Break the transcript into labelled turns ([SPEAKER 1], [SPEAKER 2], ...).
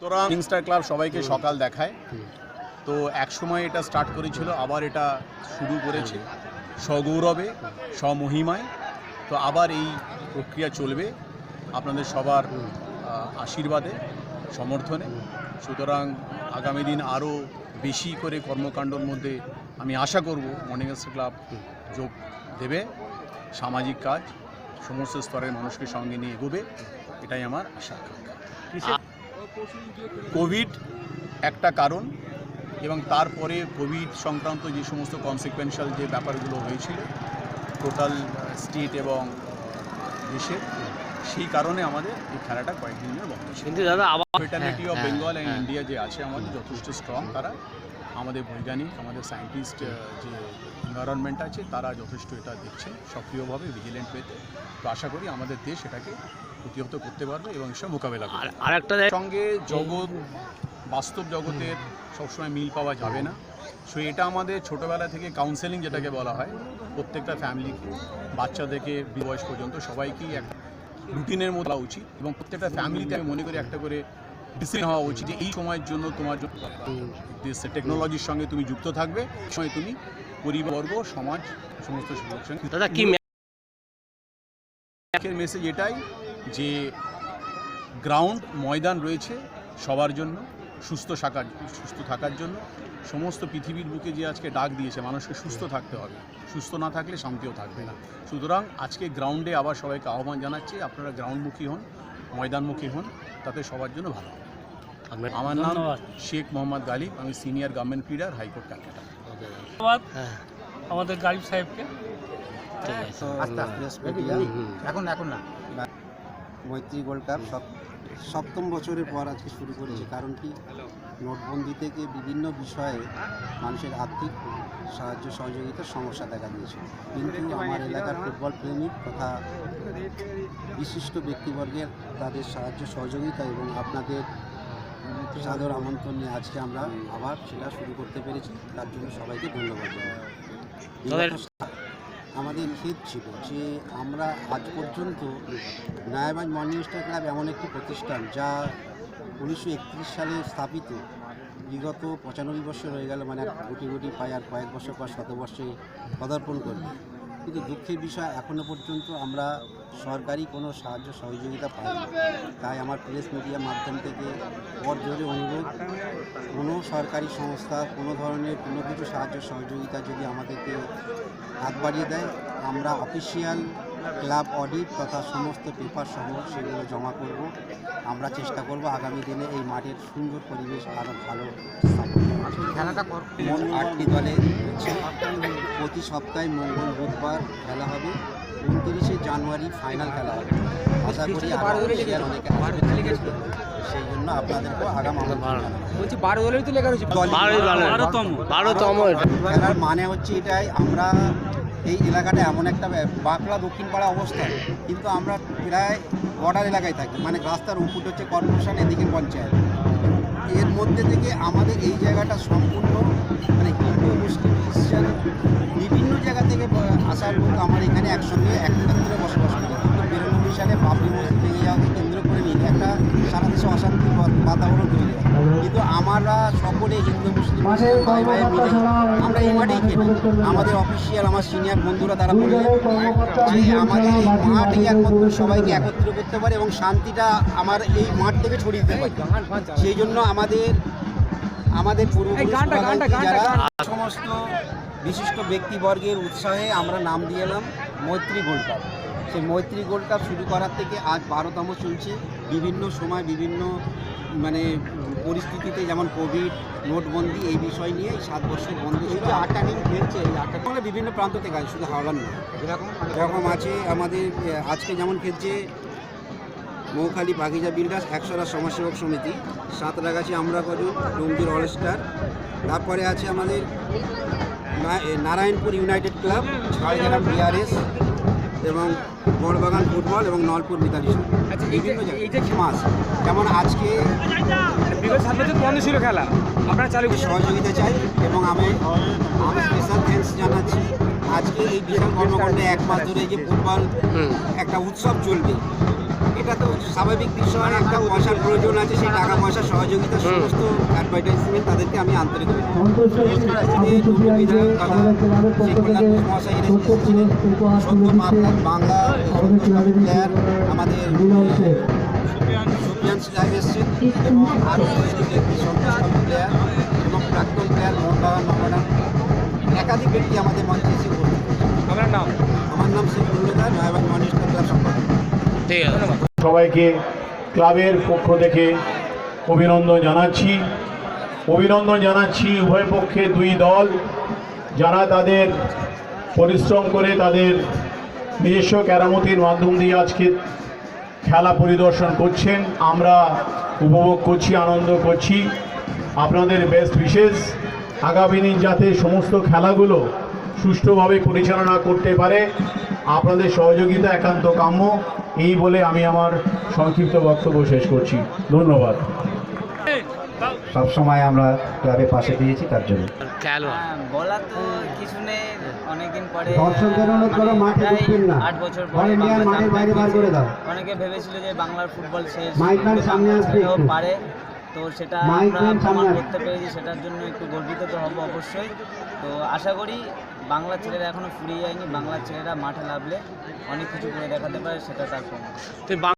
[SPEAKER 1] সুতরাং কিংস্টার ক্লাব সবাইকে সকাল দেখায়। তো এক সময় এটা স্টার্ট করেছিল আবার এটা শুরু করেছে। সগৌরবে স্বমহিমায়। তো আবার এই প্রক্রিয়া চলবে আপনাদের সবার আশীর্বাদে সমর্থনে। সুতরাং আগামী দিন আরও বেশি করে কর্মকাণ্ডর মধ্যে আমি আশা করব মর্নিং স্টার ক্লাব যোগ দেবে। সামাজিক কাজ সমস্ত স্তরের মানুষকে সঙ্গে নিয়ে এগোবে। এটাই আমার আশা আকাঙ্ক্ষা। কোভিড একটা কারণ এবং তারপরে কোভিড সংক্রান্ত যে সমস্ত কনসিকুয়েন্সিয়াল যে ব্যাপারগুলো হয়েছিল টোটাল স্টেট এবং দেশের সেই কারণে আমাদের এই খেলাটা কয়েকদিন ধরে বন্ধ ছিল।
[SPEAKER 2] দাদা
[SPEAKER 1] fraternity of Bengal and. India যে আছে আমাদের যথেষ্ট স্ট্রং তারা আমাদের বৈজ্ঞানিক আমাদের সায়েন্টিস্ট যে এনভায়রনমেন্ট আছে তারা যথেষ্ট এটা দেখছে সক্রিয়ভাবে ভিজিলেন্ট পেতে তো আশা করি আমাদের দেশ এটাকে প্রতিহত করতে পারবে এবং এসব মোকাবেলা করবে
[SPEAKER 2] আর জায়গা-
[SPEAKER 1] সঙ্গে জগৎ বাস্তব জগতের সবসময় মিল পাওয়া যাবে না। সো এটা আমাদের ছোটোবেলা থেকে কাউন্সেলিং যেটাকে বলা হয় প্রত্যেকটা ফ্যামিলিকে বাচ্চা থেকে বয়স পর্যন্ত সবাইকেই একটা রুটিনের মধ্যে বলা উচিত এবং প্রত্যেকটা ফ্যামিলিতে আমি মনে করি একটা করে ডিসিশন হওয়া উচিত যে এই সময়ের জন্য তোমার টেকনোলজির সঙ্গে তুমি যুক্ত থাকবে এই সময় তুমি পরিবর্গ সমাজ সমস্ত
[SPEAKER 2] দাদা কি
[SPEAKER 1] মেসেজ এটাই যে গ্রাউন্ড ময়দান রয়েছে সবার জন্য সুস্থ থাকার সুস্থ থাকার জন্য। সমস্ত পৃথিবীর বুকে যে আজকে ডাক দিয়েছে মানুষকে সুস্থ থাকতে হবে। সুস্থ না থাকলে শান্তিও থাকবে না। সুতরাং আজকে গ্রাউন্ডে আবার সবাইকে আহ্বান জানাচ্ছি আপনারা গ্রাউন্ডমুখী হন ময়দানমুখী হন তাতে সবার জন্য ভালো হবে। আমার নাম শেখ মোহাম্মদ গালিব আমি senior government pleader high court Calcutta
[SPEAKER 3] ধন্যবাদ।
[SPEAKER 2] হ্যাঁ।
[SPEAKER 3] আমাদের গালিব সাহেবকে।
[SPEAKER 2] হুম।
[SPEAKER 4] এখন এখন না। মৈত্রী গোল্ড কাপ সপ- সপ্তম বছরের পর আজকে শুরু করেছে। কারণ কি? নোটবন্দি থেকে বিভিন্ন বিষয়ে মানুষের আর্থিক সাহায্য সহযোগিতার সমস্যা দেখা দিয়েছে। কিন্তু আমার এলাকার ফুটবল প্রেমিক তথা বিশিষ্ট ব্যক্তিবর্গের তাদের সাহায্য সহযোগিতা এবং আপনাদের সাদর আমন্ত্রণ নিয়ে আজকে আমরা আবার সেটা শুরু করতে পেরেছি। তার জন্য সবাইকে ধন্যবাদ জানাই। আমাদের ক্ষেত ছিল যে আমরা আজ পর্যন্ত নয়াবাজ মর্নিংস্টার ক্লাব এমন একটি প্রতিষ্ঠান যা উনিশশো একত্রিশ সালে স্থাপিত। বিগত পঁচানব্বই বছর হয়ে গেল মানে গুটি গুটি পায় আর কয়েক বছর পর শতবর্ষে পদার্পণ করবে। কিন্তু দুঃখের বিষয় এখনও পর্যন্ত আমরা সরকারি কোনো সাহায্য সহযোগিতা পাইনি। তাই আমার প্রেস মিডিয়া মাধ্যম থেকে বড় জোরে অনুরোধ, কোনো সরকারি সংস্থা, কোনো ধরনের কোনো কিছু সাহায্য সহযোগিতা যদি আমাদেরকে হাত বাড়িয়ে দেয়, আমরা অফিসিয়াল ক্লাব অডিট তথা সমস্ত পেপার সহ সেগুলো জমা করব। আমরা চেষ্টা করব আগামী দিনে এই মাঠের সুন্দর পরিবেশ আরও ভালো করার।
[SPEAKER 5] খেলাটা
[SPEAKER 4] মোট আটটি দলে প্রতি সপ্তাহে মঙ্গল বুধবার খেলা হবে। উনত্রিশে জানুয়ারি ফাইনাল খেলা হবে। আশা করি আরও অনেকে সেই জন্য আপনাদেরকেও আগাম
[SPEAKER 5] বলছি বারো দলেরই তো লেখা রয়েছে।
[SPEAKER 4] দল-
[SPEAKER 2] বারোই বারো-
[SPEAKER 3] বারোতম।
[SPEAKER 2] বারোতম।
[SPEAKER 4] খেলার মানে হচ্ছে এটাই আমরা এই এলাকাটা এমন একটা বাঁকড়া দক্ষিণ পাড়া অবস্থান কিন্তু আমরা প্রায় বর্ডার এলাকায় থাকি। মানে রাস্তার উপর হচ্ছে কর্পোরেশন এদিকে পঞ্চায়েত। এর মধ্যে থেকে আমাদের এই জায়গাটা সম্পূর্ণ মানে হিন্দু, মুসলিম, খ্রিস্টান বিভিন্ন জায়গা থেকে আসার লোক আমার এখানে একসঙ্গে একত্রে বসবাস করে। কিন্তু বিরানব্বই সালে বাবরি মসজিদ ভেঙে যাওয়াকে কেন্দ্র করে নিয়ে একটা সারা দেশে অশান্তি বাতাবরণ তৈরি হয়। কিন্তু আমরা সকলে হিন্দু মুসলিম খ্রিস্টান ভাই ভাই মিলে আমরা এই মাঠেই খেলি। আমাদের অফিসিয়াল আমার সিনিয়র বন্ধুরা তারা বললেন যে আমাদের এই মাঠেই একমাত্র সবাইকে একত্র করতে পারে এবং শান্তিটা আমার এই মাঠ থেকে ছড়িয়ে দিতে পারে। সেই জন্য আমাদের আমাদের সমস্ত বিশিষ্ট ব্যক্তিবর্গের উৎসাহে আমরা নাম দিয়ে এলাম মৈত্রী গোল্ড কাপ। সেই মৈত্রী গোল্ড কাপ শুরু করার থেকে আজ বারোতম চলছে। বিভিন্ন সময় বিভিন্ন মানে পরিস্থিতিতে যেমন কোভিড নোটবন্দি এই বিষয় নিয়ে এই সাত বছর বন্ধ ছিল। আটটা টিম খেলছে এই আটটা টিম বিভিন্ন প্রান্ত থেকে আছে শুধু হাওড়ার নয়।
[SPEAKER 5] এরকম
[SPEAKER 4] এরকম আছে আমাদের আজকে যেমন খেলছে মৌখালি বাগিচা বিল্ডার্স একশোরা সমাজসেবক সমিতি সাঁতরাগাছি আমরা কজন ডুমজুর অলস্টার তারপরে আছে আমাদের Narayanpur united club Jhargram BRS এবং বড়বাগান ফুটবল এবং নলপুর মিতালি।
[SPEAKER 5] আচ্ছা
[SPEAKER 4] বিভিন্ন
[SPEAKER 5] এই
[SPEAKER 4] মাস যেমন আজকে?
[SPEAKER 5] বিগত সাত বছর বন্ধ ছিল খেলা? আপনারা চালু
[SPEAKER 4] সহযোগিতা চাই এবং আমি আমি স্পেশাল থ্যাংকস জানাচ্ছি আজকে এই বিশাল কর্মকাণ্ডে এক মাস ধরে যে ফুটবল একটা উৎসব চলবে এটা তো স্বাভাবিক বিষয় একটা পয়সার প্রয়োজন আছে সেই টাকা পয়সার সহযোগিতা সমস্ত অ্যাডভার্টাইজমেন্ট তাদেরকে আমি আন্তরিক বাংলা আমাদের এসছেন এবং আরও এদিকে সন্তোষ প্লেয়ার এবং প্রাক্তন প্লেয়ার মোহনবাগান মামাডান একাধিক ব্যক্তি আমাদের মঞ্চে এসে
[SPEAKER 6] নাম
[SPEAKER 4] শেখ মুরলিদার নয়াবাদ মনিষ্ঠ ক্লাব সম্পাদক
[SPEAKER 2] ঠিক আছে।
[SPEAKER 1] সবাইকে ক্লাবের পক্ষ থেকে অভিনন্দন জানাচ্ছি। অভিনন্দন জানাচ্ছি উভয় পক্ষে দুই দল। যারা তাদের পরিশ্রম করে তাদের নিজস্ব কেরামতির মাধ্যম দিয়ে আজকে খেলা পরিদর্শন করছেন আমরা উপভোগ করছি আনন্দ করছি। আপনাদের বেস্ট বিশেষ আগামী দিন যাতে সমস্ত খেলাগুলো সুষ্ঠুভাবে পরিচালনা করতে পারে আপনাদের সহযোগিতা একান্ত কাম্য। এই বলে আমি আমার সংক্ষিপ্ত বক্তব্য শেষ করছি। ধন্যবাদ।
[SPEAKER 4] সবসময় আমরা ক্লাবে পাশে দিয়েছি তার জন্য।
[SPEAKER 7] হ্যাঁ, বলার তো কিছু নেই। অনেকদিন পরে
[SPEAKER 4] দর্শকদের অনুরোধ করো, মাঠে ঢুকবেন না।
[SPEAKER 7] আট বছর পরে
[SPEAKER 4] নিয়ে মাঠের বাইরে বার করে দাও।
[SPEAKER 7] অনেকে ভেবেছিল যে বাংলার ফুটবল শেষ।
[SPEAKER 4] মাইকম্যান সামনে আসবে।
[SPEAKER 7] পারে। তো সেটা আমরা প্রমাণ। করতে পেরেছি সেটার জন্য একটু গর্বিত তো হব অবশ্যই তো আশা করি বাংলা ছেলেরা এখনও ফুরিয়ে যায়নি বাংলার ছেলেরা মাঠে নামলে অনেক কিছু করে দেখাতে পারে সেটা তার প্রমাণ